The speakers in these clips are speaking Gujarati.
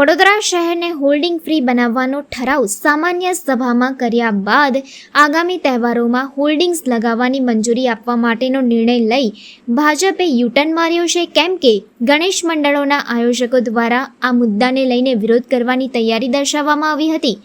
વડોદરા શહેરને હોલ્ડિંગ ફ્રી બનાવવાનો ઠરાવ સામાન્ય સભામાં કર્યા બાદ આગામી તહેવારોમાં હોલ્ડિંગ્સ લગાવવાની મંજૂરી આપવા માટેનો નિર્ણય લઈ ભાજપે યુટર્ન માર્યો છે. કેમ કે ગણેશ મંડળોના આયોજકો દ્વારા આ મુદ્દાને લઈને વિરોધ કરવાની તૈયારી દર્શાવવામાં આવી હતી.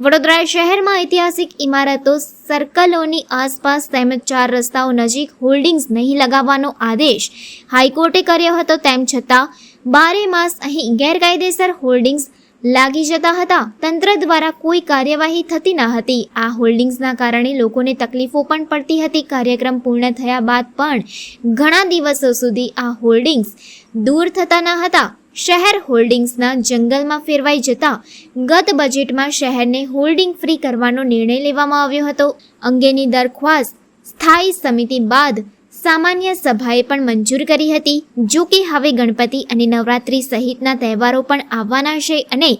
વડોદરા શહેરમાં ઐતિહાસિક ઇમારતો, સર્કલોની આસપાસ તેમજ ચાર રસ્તાઓ નજીક હોલ્ડિંગ્સ નહીં લગાવવાનો આદેશ હાઈકોર્ટે કર્યો હતો. તેમ છતાં, બારે માસ અહીં ગેરકાયદેસર હોલ્ડિંગ્સ લાગી જતા હતા. તંત્ર દ્વારા કોઈ કાર્યવાહી થતી ન હતી. આ હોલ્ડિંગ્સના કારણે લોકોને તકલીફો પણ પડતી હતી. કાર્યક્રમ પૂર્ણ થયા બાદ પણ ઘણા દિવસો સુધી આ હોલ્ડિંગ્સ દૂર થતા ન હતા. શહેર હોલ્ડિંગ્સના જંગલમાં ફેરવાઈ જતા ગત બજેટમાં શહેરને હોલ્ડિંગ ફ્રી કરવાનો નિર્ણય લેવામાં આવ્યો હતો. અંગેની દરખ્વાસ્ત સ્થાયી સમિતિ બાદ સામાન્ય સભાએ પણ મંજૂર કરી હતી. જો કે હવે ગણપતિ અને નવરાત્રિ સહિતના તહેવારો પણ આવવાના છે અને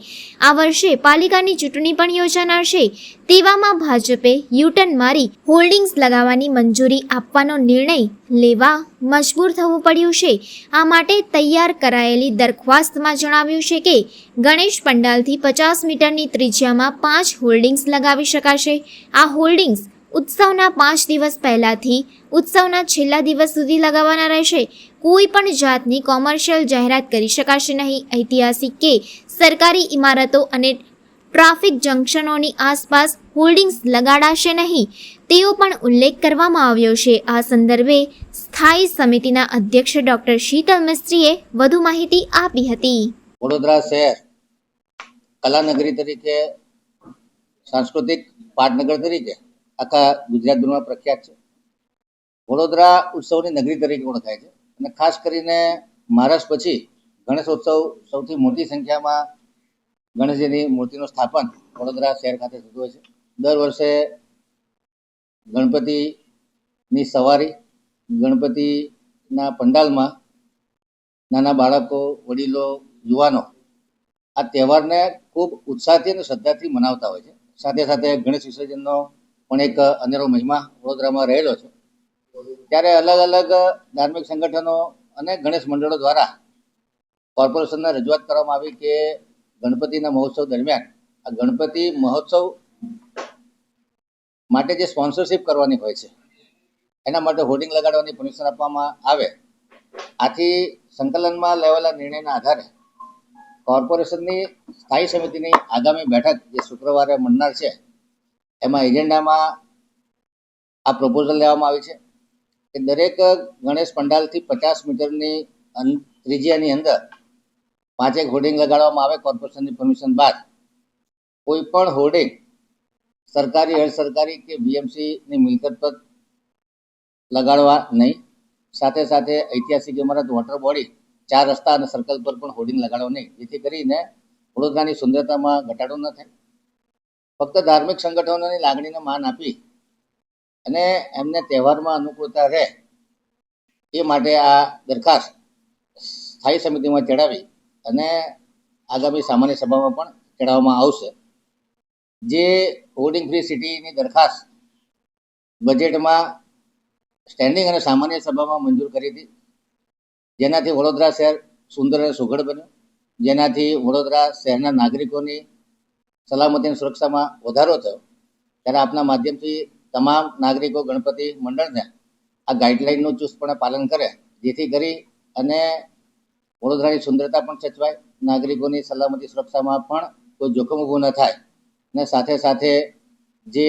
આ વર્ષે પાલિકાની ચૂંટણી પણ યોજાનાર છે. તેવામાં ભાજપે યુટર્ન મારી હોલ્ડિંગ્સ લગાવવાની મંજૂરી આપવાનો નિર્ણય લેવા મજબૂર થવું પડ્યું છે. આ માટે તૈયાર કરાયેલી દરખ્વાસ્તમાં જણાવ્યું છે કે ગણેશ પંડાલથી પચાસ મીટરની ત્રિજ્યામાં પાંચ હોલ્ડિંગ્સ લગાવી શકાશે. આ હોલ્ડિંગ્સ ઉત્સવના પાંચ દિવસ પહેલાથી ઉત્સવના છેલ્લા દિવસ સુધી લગાવવાના રહેશે. કોઈ પણ જાતની કોમર્શિયલ જાહેરાત કરી શકાશે નહીં. ઐતિહાસિક કે સરકારી ઇમારતો અને ટ્રાફિક જંકશનોની આસપાસ હોલ્ડિંગ્સ લગાડાશે નહીં. તેવો પણ ઉલ્લેખ કરવામાં આવ્યો છે. આ સંદર્ભે સ્થાયી સમિતિના અધ્યક્ષ ડોક્ટર શીતલ મિસ્ત્રીએ વધુ માહિતી આપી હતી. વડોદરા શહેર કલાનગરી તરીકે, સાંસ્કૃતિક પાટનગર તરીકે આખા ગુજરાતભરમાં પ્રખ્યાત છે. વડોદરા ઉત્સવની નગરી તરીકે ઓળખાય છે. અને ખાસ કરીને મહારાષ્ટ્ર પછી ગણેશોત્સવ સૌથી મોટી સંખ્યામાં ગણેશજીની મૂર્તિનું સ્થાપન વડોદરા શહેર ખાતે થતું હોય છે. દર વર્ષે ગણપતિની સવારી, ગણપતિના પંડાલમાં નાના બાળકો, વડીલો, યુવાનો આ તહેવારને ખૂબ ઉત્સાહથી અને શ્રદ્ધાથી મનાવતા હોય છે. સાથે સાથે ગણેશ વિસર્જનનો પણ એક અનેરો મહિમા વડોદરામાં રહેલો છે. ત્યારે અલગ અલગ ધાર્મિક સંગઠનો અને ગણેશ મંડળો દ્વારા કોર્પોરેશનને રજૂઆત કરવામાં આવી કે ગણપતિના મહોત્સવ દરમિયાન આ ગણપતિ મહોત્સવ માટે જે સ્પોન્સરશિપ કરવાની હોય છે, એના માટે હોર્ડિંગ લગાડવાની પરમિશન આપવામાં આવે, આથી સંકલનમાં લેવાયેલા નિર્ણયના આધારે કોર્પોરેશનની સ્થાયી સમિતિની આગામી બેઠક જે શુક્રવારે મળનાર છે એમાં એજન્ડામાં આ પ્રપોઝલ લેવામાં આવી છે કે દરેક ગણેશ પંડાલથી પચાસ મીટરની ત્રિજ્યાની અંદર પાંચેક હોર્ડિંગ લગાડવામાં આવે કોર્પોરેશનની પરમિશન બાદ. કોઈ પણ હોર્ડિંગ સરકારી અર્ધ સરકારી કે બીએમસીની મિલકત પર લગાડવા નહીં. સાથે સાથે ઐતિહાસિક ઇમારત વોટર બોડી ચાર રસ્તા અને સર્કલ પર પણ હોર્ડિંગ લગાડવા નહીં. જેથી કરીને વડોદરાની સુંદરતામાં ઘટાડો ન થાય. ફક્ત ધાર્મિક સંગઠનોની લાગણીને માન આપી અને એમને તહેવારમાં અનુકૂળતા રહે એ માટે આ દરખાસ્ત સ્થાયી સમિતિમાં ચડાવી અને આગામી સામાન્ય સભામાં પણ ચડાવવામાં આવશે. જે હોર્ડિંગ ફ્રી સિટીની દરખાસ્ત બજેટમાં સ્ટેન્ડિંગ અને સામાન્ય સભામાં મંજૂર કરી હતી. જેનાથી વડોદરા શહેર સુંદર અને સુઘડ બન્યું. જેનાથી વડોદરા શહેરના નાગરિકોની સલામતી અને સુરક્ષામાં વધારો થયો, ત્યારે આપના માધ્યમથી તમામ નાગરિકો, ગણપતિ મંડળને આ ગાઈડલાઈનનું ચુસ્તપણે પાલન કરે, જેથી કરી અને વડોદરાની સુંદરતા પણ સચવાય, નાગરિકોની સલામતી સુરક્ષામાં પણ કોઈ જોખમ ઊભું ન થાય. અને સાથે સાથે જે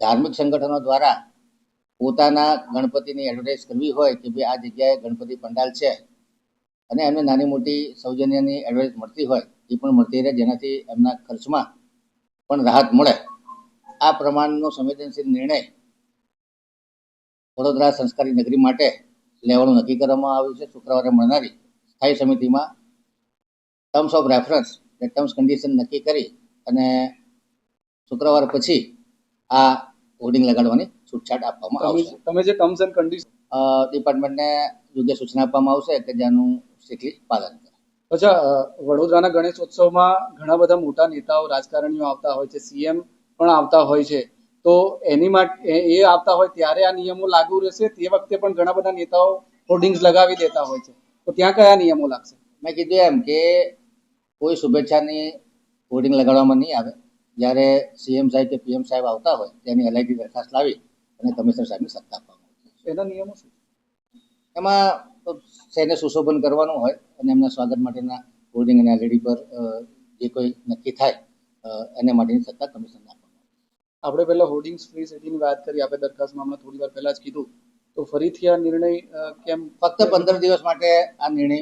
ધાર્મિક સંગઠનો દ્વારા પોતાના ગણપતિની એડવર્ટાઇઝ કરવી હોય કે ભાઈ આ જગ્યાએ ગણપતિ પંડાલ છે અને એમને નાની મોટી સૌજન્યની એડવાઇસ મળતી હોય એ પણ મળતી રહે જેનાથી એમના ખર્ચમાં પણ રાહત મળે. આ પ્રમાણનો સંવેદનશીલ નિર્ણય વડોદરા સંસ્કારી નગરી માટે લેવાનું નક્કી કરવામાં આવ્યું છે. શુક્રવારે મળનારી સ્થાયી સમિતિમાં terms of reference terms condition નક્કી કરી અને શુક્રવાર પછી આ હોર્ડિંગ લગાડવાની છૂટછાટ આપવામાં આવશે. તમે જે ટર્મ્સ એન્ડ કન્ડિશન ડિપાર્ટમેન્ટને યોગ્ય સૂચના આપવામાં આવશે કે જેનું સ્ટ્રિક્ટલી પાલન કરે. અચ્છા વડોદરાના ગણેશ ઉત્સવમાં ઘણા બધા મોટા નેતાઓ રાજકારણીઓ આવતા હોય છે સીએમ પણ આવતા હોય છે. તો એની માટે એ- આવતા હોય ત્યારે આ નિયમો લાગુ રહેશે? તે વખતે પણ ઘણા બધા નેતાઓ હોર્ડિંગ્સ લગાવી દેતા હોય છે. તો ત્યાં કયા નિયમો લાગશે? મેં કીધું એમ કે કોઈ શુભેચ્છાની હોર્ડિંગ લગાડવામાં નહીં આવે. જ્યારે સીએમ સાહેબ કે પીએમ સાહેબ આવતા હોય તેની એલઆઈટી દરખાસ્ત લાવી અને કમિશનર સાહેબને સત્તા આપવામાં આવે. એના નિયમો શું? એમાં શહેરને સુશોભન કરવાનું હોય અને એમના સ્વાગત માટેના હોર્ડિંગ અને એલઈડી પર જે કોઈ નક્કી થાય એને માટેની સત્તા કમિશનને આપવામાં આપણે પહેલાં હોર્ડિંગ્સ ફ્રી સિટીની વાત કરી આપણે દરખાસ્તમાં હમણાં થોડી વાર પહેલાં જ કીધું. તો ફરીથી આ નિર્ણય કેમ ફક્ત પંદર દિવસ માટે આ નિર્ણય